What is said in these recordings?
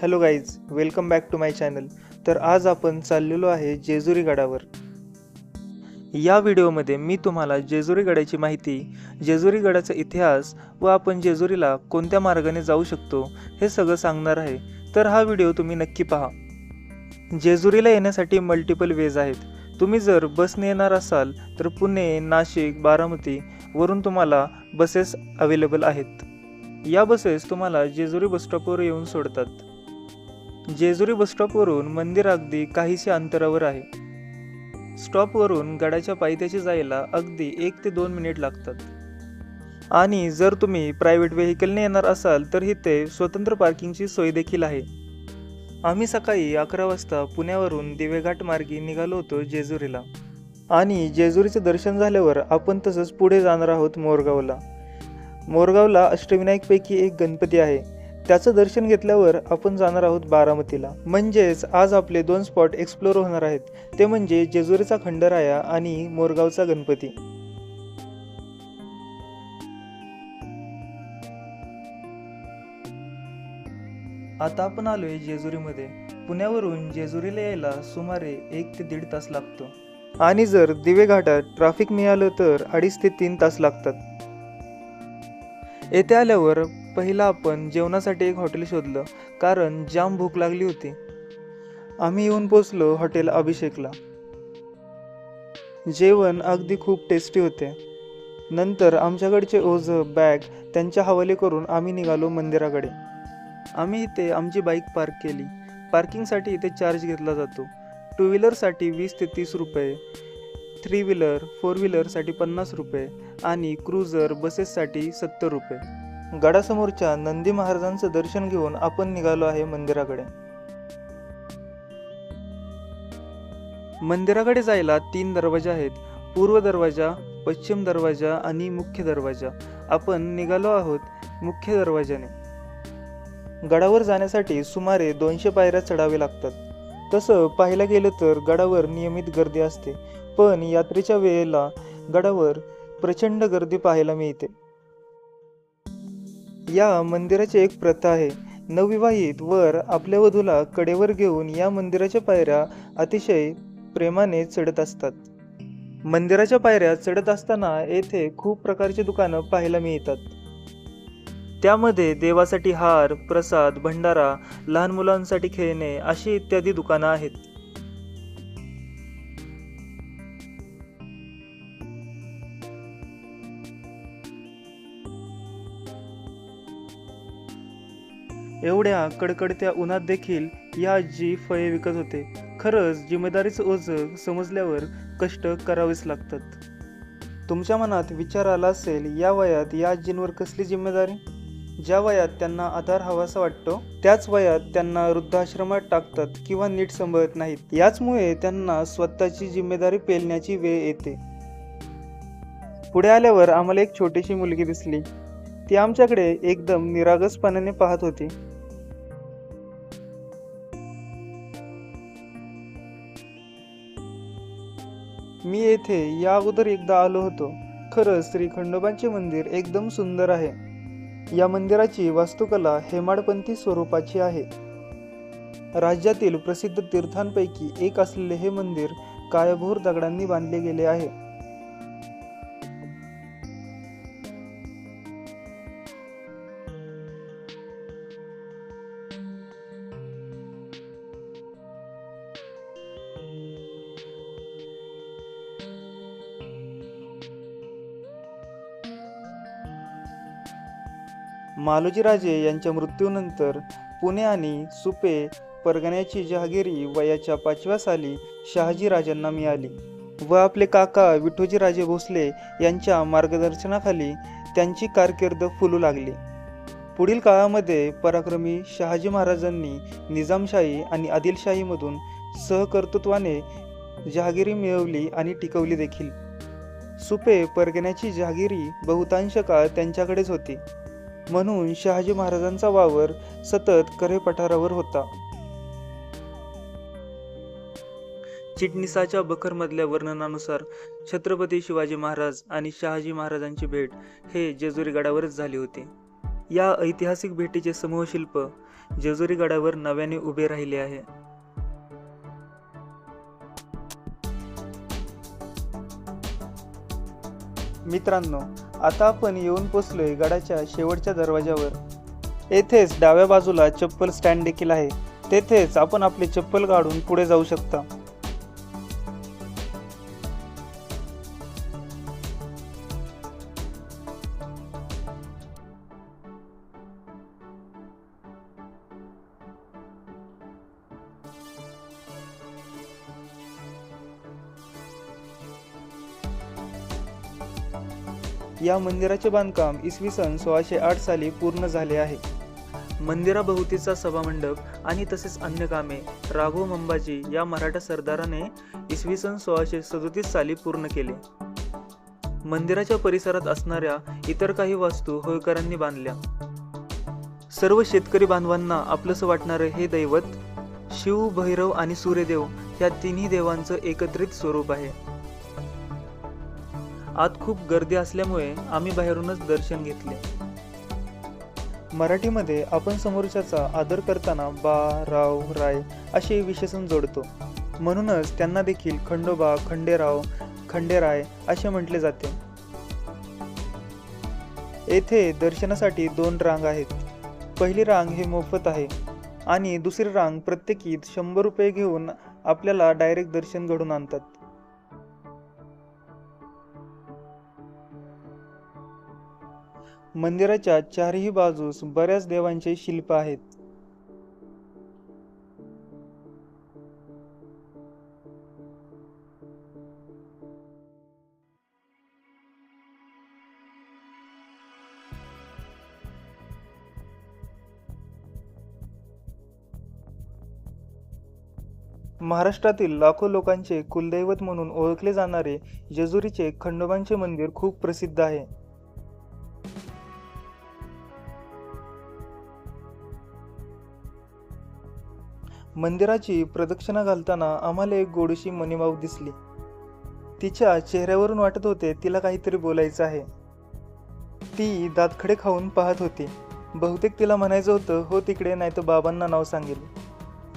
Hello guys welcome back to my channel. तर आज आपण चाललेलो आहे जेजुरी गडावर. या व्हिडिओमध्ये मी तुम्हाला जेजुरी गडाची माहिती जेजुरी गडाचा इतिहास व आपण जेजुरीला कोणत्या मार्गाने जाऊ शकतो हे सगळं सांगणार आहे. तर हा व्हिडिओ तुम्ही नक्की पहा. जेजुरीला येण्यासाठी मल्टिपल वेज आहेत. तुम्ही जर बसने येणार असाल तर पुणे नाशिक बारामती वरून तुम्हाला बसेस अवेलेबल आहेत. या बसेस तुम्हाला जेजुरी बसस्टॉपवर येऊन सोडतात. जेजुरी बसस्टॉपवरून मंदिर अगदी काहीशा अंतरावर आहे. स्टॉपवरून गडाच्या पायथ्याशी जायला अगदी एक ते दोन मिनिट लागतात. आणि जर तुम्ही प्रायव्हेट व्हेकलने येणार असाल तर इथे स्वतंत्र पार्किंगची सोय देखील आहे. आम्ही सकाळी अकरा वाजता पुण्यावरून दिवेघाट मार्गी निघालो होतो जेजुरीला. आणि जेजुरीचं दर्शन झाल्यावर आपण तसंच पुढे जाणार आहोत मोरगावला. मोरगावला अष्टविनायकपैकी एक गणपती आहे. त्याचं दर्शन घेतल्यावर आपण जाणार आहोत बारामतीला. म्हणजेच आज आपले दोन स्पॉट एक्सप्लोर होणार आहेत. ते म्हणजे जेजुरीचा खंडराया आणि मोरगावचा गणपती. आता आपण आलोय जेजुरीमध्ये. पुण्यावरून जेजुरीला यायला सुमारे एक ते दीड तास लागतो. आणि जर दिवे घाटात ट्रॅफिक मिळालं तर अडीच ते तीन तास लागतात. येथे आल्यावर पहिला आपण जेवणासाठी एक हॉटेल शोधलं कारण जाम भूक लागली होती. आम्ही येऊन पोचलो हॉटेल अभिषेकला. जेवण अगदी खूप टेस्टी होते. नंतर आमच्याकडचे ओझ बॅग त्यांच्या हवाले करून आम्ही निघालो मंदिराकडे. आम्ही इथे आमची बाईक पार्क केली. पार्किंगसाठी इथे चार्ज घेतला जातो. टू व्हीलरसाठी वीस ते तीस रुपये थ्री व्हीलर फोर व्हीलरसाठी पन्नास रुपये आणि क्रूजर बसेससाठी सत्तर रुपये. गडासमोरच्या नंदी महाराजांचं दर्शन घेऊन आपण निघालो आहे मंदिराकडे. मंदिराकडे जायला तीन दरवाजा आहेत. पूर्व दरवाजा पश्चिम दरवाजा आणि मुख्य दरवाजा. आपण निघालो आहोत मुख्य दरवाजाने गडावर जाण्यासाठी सुमारे दोनशे पायऱ्या चढावे लागतात. तसं पाहायला गेलं तर गडावर नियमित गर्दी असते पण यात्रेच्या वेळेला गडावर प्रचंड गर्दी पाहायला मिळते. या मंदिराची एक प्रथा आहे. नवविवाहित वर आपल्या वधूला कडेवर घेऊन या मंदिराच्या पायऱ्या अतिशय प्रेमाने चढत असतात. मंदिराच्या पायऱ्या चढत असताना येथे खूप प्रकारची दुकानं पाहायला मिळतात. त्यामध्ये देवासाठी हार प्रसाद भंडारा लहान मुलांसाठी खेळणे अशी इत्यादी दुकानं आहेत. एवढ्या कडकडत्या उन्हात देखील या आजी फळे विकत होते. खरंच जिम्मेदारीचं ओझं समजल्यावर कष्ट करावेच लागतात. तुमच्या मनात विचार आला असेल या वयात या आजींवर कसली जिम्मेदारी? ज्या वयात त्यांना आधार हवासा वाटतो त्याच वयात त्यांना वृद्धाश्रमात टाकतात किंवा नीट सांभाळत नाहीत. याचमुळे त्यांना स्वतःची जिम्मेदारी पेलण्याची वेळ येते. पुढे आल्यावर आम्हाला एक छोटीशी मुलगी दिसली. ती आमच्याकडे एकदम निरागसपणाने पाहत होती. मी येथे या अगोदर एकदा आलो होतो. खरंच श्री खंडोबांचे मंदिर एकदम सुंदर आहे. या मंदिराची वास्तुकला हेमाडपंथी स्वरूपाची आहे. राज्यातील प्रसिद्ध तीर्थांपैकी एक असलेले हे मंदिर कायभोर दगडांनी बांधले गेले आहे. मालोजीराजे यांच्या मृत्यूनंतर पुणे आणि सुपे परगण्याची जहागिरी वयाच्या पाचव्या साली शहाजी राजांना मिळाली व आपले काका विठोजीराजे भोसले यांच्या मार्गदर्शनाखाली त्यांची कारकीर्द फुलू लागली. पुढील काळामध्ये पराक्रमी शहाजी महाराजांनी निजामशाही आणि आदिलशाहीमधून सहकर्तृत्वाने जहागिरी मिळवली आणि टिकवली देखील. सुपे परगण्याची जहागिरी बहुतांश काळ त्यांच्याकडेच होती. म्हणून शहाजी महाराजांचा वावर सतत करे पठारावर होता. चिटणीसाच्या बखरमधल्या वर्णनानुसार छत्रपती शिवाजी महाराज आणि शहाजी महाराजांची भेट हे जेजुरी गडावरच झाली होती. या ऐतिहासिक भेटीचे समूहशिल्प जेजुरी गडावर नव्याने उभे राहिले आहे. मित्रांनो आता आपण येऊन पोचलोय गडाच्या शेवटच्या दरवाजावर येथेच डाव्या बाजूला चप्पल स्टँड देखील आहे. तेथेच आपण आपली चप्पल काढून पुढे जाऊ शकता. या मंदिराचे बांधकाम इसवी सन सोळाशे आठ साली पूर्ण झाले आहे. मंदिराभोवतीचा सभामंडप आणि तसेच अन्य कामे राघव मंबाजी या मराठा सरदाराने इसवी सन सोळाशे सदोतीस साली पूर्ण केले. मंदिराच्या परिसरात असणाऱ्या इतर काही वास्तू होळकरांनी बांधल्या. सर्व शेतकरी बांधवांना आपलंसं वाटणारं हे दैवत शिव भैरव आणि सूर्यदेव या तिन्ही देवांचं एकत्रित स्वरूप आहे. आत खूप गर्दी असल्यामुळे आम्ही बाहेरूनच दर्शन घेतले. मराठीमध्ये आपण समोरच्याचा आदर करताना बा राव राय असे विशेषण जोडतो. म्हणूनच त्यांना देखील खंडोबा खंडेराव खंडेराय असे म्हटले जाते. येथे दर्शनासाठी दोन रांग आहेत. पहिली रांग हे मोफत आहे आणि दुसरी रांग प्रत्येकी शंभर रुपये घेऊन आपल्याला डायरेक्ट दर्शन घडून आणतात. मंदिराच्या चारही बाजूस बऱ्याच देवांचे शिल्प आहेत. महाराष्ट्रातील लाखो लोकांचे कुलदैवत म्हणून ओळखले जाणारे जेजुरीचे खंडोबांचे मंदिर खूप प्रसिद्ध आहे. मंदिराची प्रदक्षिणा घालताना आम्हाला एक गोडीशी मणिमाऊ दिसली. तिच्या चेहऱ्यावरून वाटत होते तिला काहीतरी बोलायचं आहे. ती दातखडे खाऊन पाहत होती. बहुतेक तिला म्हणायचं होतं हो तिकडे नाही तर बाबांना नाव सांगेल.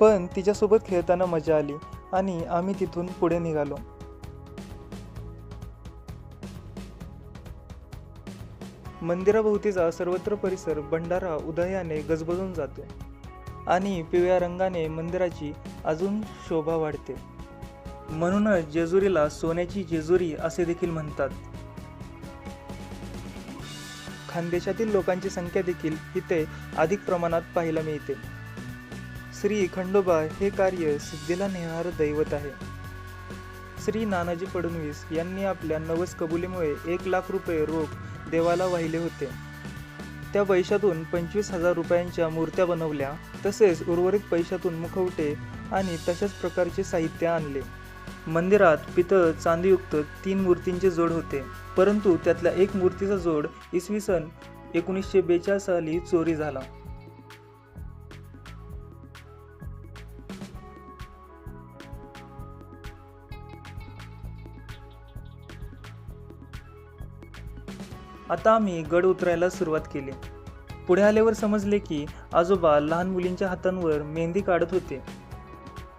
पण तिच्यासोबत खेळताना मजा आली आणि आम्ही तिथून पुढे निघालो. मंदिराभोवतीचा सर्वत्र परिसर भंडारा उदयाने गजबजून जातो आणि पिवळ्या रंगाने मंदिराची अजून शोभा वाढते. म्हणूनच जेजुरीला सोन्याची जेजुरी असे देखील म्हणतात. खानदेशातील लोकांची संख्या देखील इथे अधिक प्रमाणात पाहायला मिळते. श्री खंडोबा हे कार्य सिद्धीला नेणारं दैवत आहे. श्री नानाजी फडणवीस यांनी आपल्या नवस कबुलीमुळे एक लाख रुपये रोख देवाला वाहिले होते. त्या पैशातून पंचवीस हजार रुपयांच्या मूर्त्या बनवल्या तसेच उर्वरित पैशातून मुखवटे आणि तशाच प्रकारचे साहित्य आणले. मंदिरात पितळ चांदीयुक्त तीन मूर्तींचे जोड होते परंतु त्यातल्या एक मूर्तीचा जोड इसवी सन एकोणीसशे बेचाळीस साली चोरी झाला. आता आम्ही गड उतरायला सुरुवात केली. पुढे आल्यावर समजले की आजोबा लहान मुलींच्या हातांवर मेहंदी काढत होते.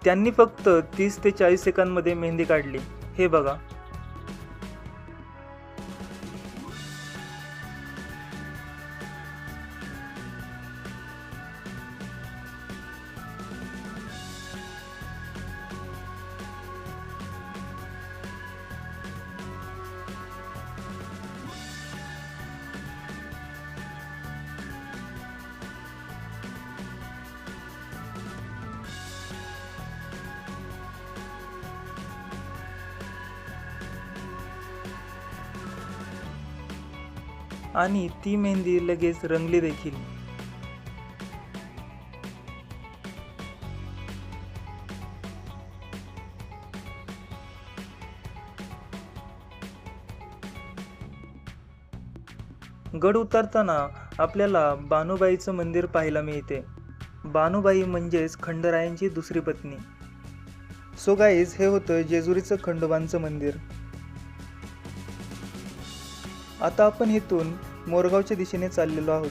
त्यांनी फक्त तीस ते चाळीस सेकंदमध्ये मेहंदी काढली. हे बघा. आणि ती मेहंदी लगेच रंगली देखील. गड उतरताना आपल्याला बानुबाईचं मंदिर पाहायला मिळते. बानुबाई म्हणजेच खंडरायांची दुसरी पत्नी. सो गाईज हे होतं जेजुरीचं खंडोबांचं मंदिर. आता आपण इथून मोरगावच्या दिशेने चाललेलो आहोत.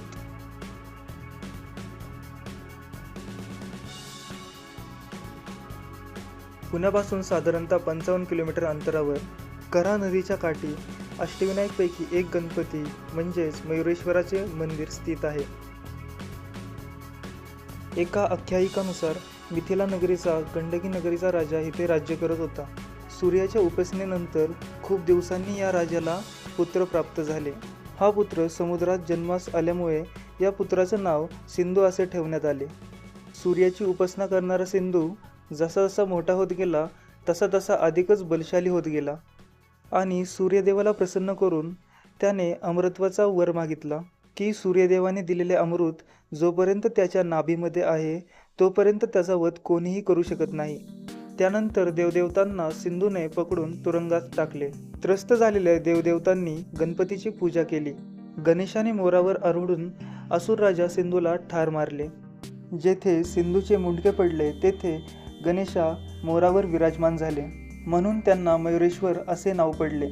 पुण्यापासून साधारणतः पंचावन्न किलोमीटर अंतरावर करा नदीच्या काठी अष्टविनायकपैकी एक गणपती म्हणजेच मयुरेश्वराचे मंदिर स्थित आहे. एका आख्यायिकानुसार मिथिला नगरीचा गंडकी नगरीचा राजा इथे राज्य करत होता. सूर्याच्या उपासनेनंतर खूप दिवसांनी या राजाला पुत्र प्राप्त झाले. हा पुत्र समुद्रात जन्मास आल्यामुळे या पुत्राचं नाव सिंधू असे ठेवण्यात आले. सूर्याची उपासना करणारा सिंधू जसा जसा मोठा होत गेला तसा तसा अधिकच बलशाली होत गेला आणि सूर्यदेवाला प्रसन्न करून त्याने अमृतत्वाचा वर मागितला की सूर्यदेवाने दिलेले अमृत जोपर्यंत त्याच्या नाभीमध्ये आहे तोपर्यंत त्याचा वध कोणीही करू शकत नाही. त्यानंतर देवदेवतांना सिंधूने पकडून तुरुंगात टाकले. त्रस्त झालेल्या देवदेवतांनी गणपतीची पूजा केली. गणेशाने मोरावर आरोढून असुर राजा सिंधूला ठार मारले. जेथे सिंधूचे मुंडके पडले तेथे गणेशा मोरावर विराजमान झाले. म्हणून त्यांना मयुरेश्वर असे नाव पडले.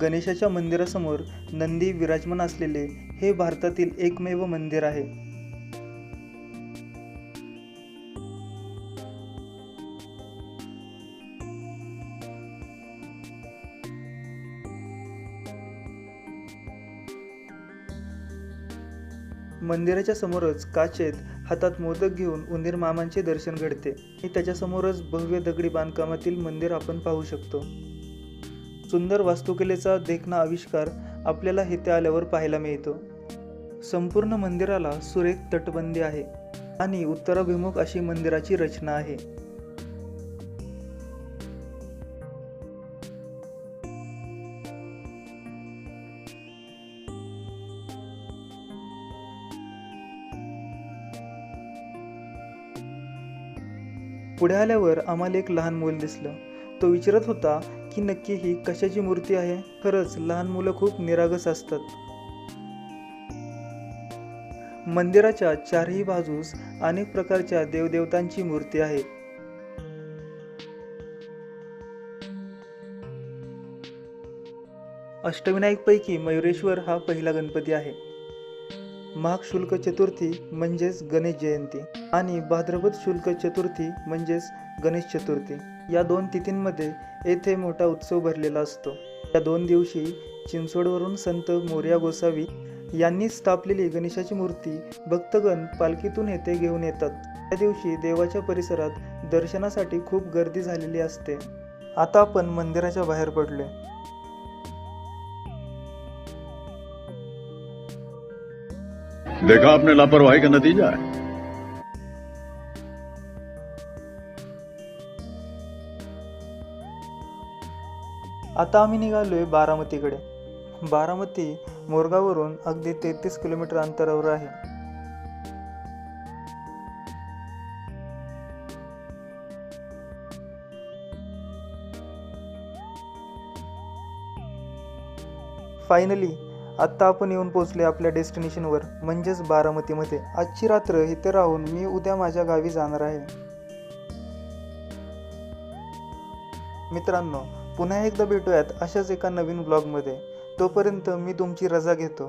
गणेशाच्या मंदिरासमोर नंदी विराजमान असलेले हे भारतातील एकमेव मंदिर आहे. मंदिराच्या समोरच काचेत हातात मोदक घेऊन उंदीर मामांचे दर्शन घडते. आणि त्याच्यासमोरच भव्य दगडी बांधकामातील मंदिर आपण पाहू शकतो. सुंदर वास्तुकलेचा देखणा आविष्कार आपल्याला इथे आल्यावर पाहायला मिळतो. संपूर्ण मंदिराला सुरेख तटबंदी आहे. आणि उत्तराभिमुख अशी मंदिराची रचना आहे. पुढे आल्यावर आम्हाला एक लहान मूल दिसलं. तो विचारत होता की नक्की ही कशाची मूर्ती आहे? खरंच लहान मुलं खूप निरागस असतात. मंदिराच्या चारही बाजूस अनेक प्रकारच्या देवदेवतांची मूर्ती आहे अष्टविनायकपैकी मयुरेश्वर हा पहिला गणपती आहे. माघ शुल्क चतुर्थी म्हणजेच गणेश जयंती. आणि भाद्रपद शुल्क चतुर्थी म्हणजेच गणेश चतुर्थी या दोन तिथींमध्ये येथे मोठा उत्सव भरलेला असतो. या दोन दिवशी चिंचवडवरून संत मोर्या गोसावी यांनी स्थापलेली गणेशाची मूर्ती भक्तगण पालखीतून येथे घेऊन येतात. त्या दिवशी देवाच्या परिसरात दर्शनासाठी खूप गर्दी झालेली असते. आता आपण मंदिराच्या बाहेर पडलोय. देखा आपने लापरवाही का नतीजा है? आता आम्ही निघालो आहे बारामतीकडे. बारामती मोरगावरून अगदी तेहतीस किलोमीटर अंतरावर आहे. फायनली आत्ता आपण येऊन पोहोचले आपल्या डेस्टिनेशनवर म्हणजेच बारामतीमध्ये. आजची रात्र इथे राहून मी उद्या माझ्या गावी जाणार आहे. मित्रांनो पुन्हा एकदा भेटूयात अशाच एका नवीन ब्लॉगमध्ये तोपर्यंत मी तुमची रजा घेतो.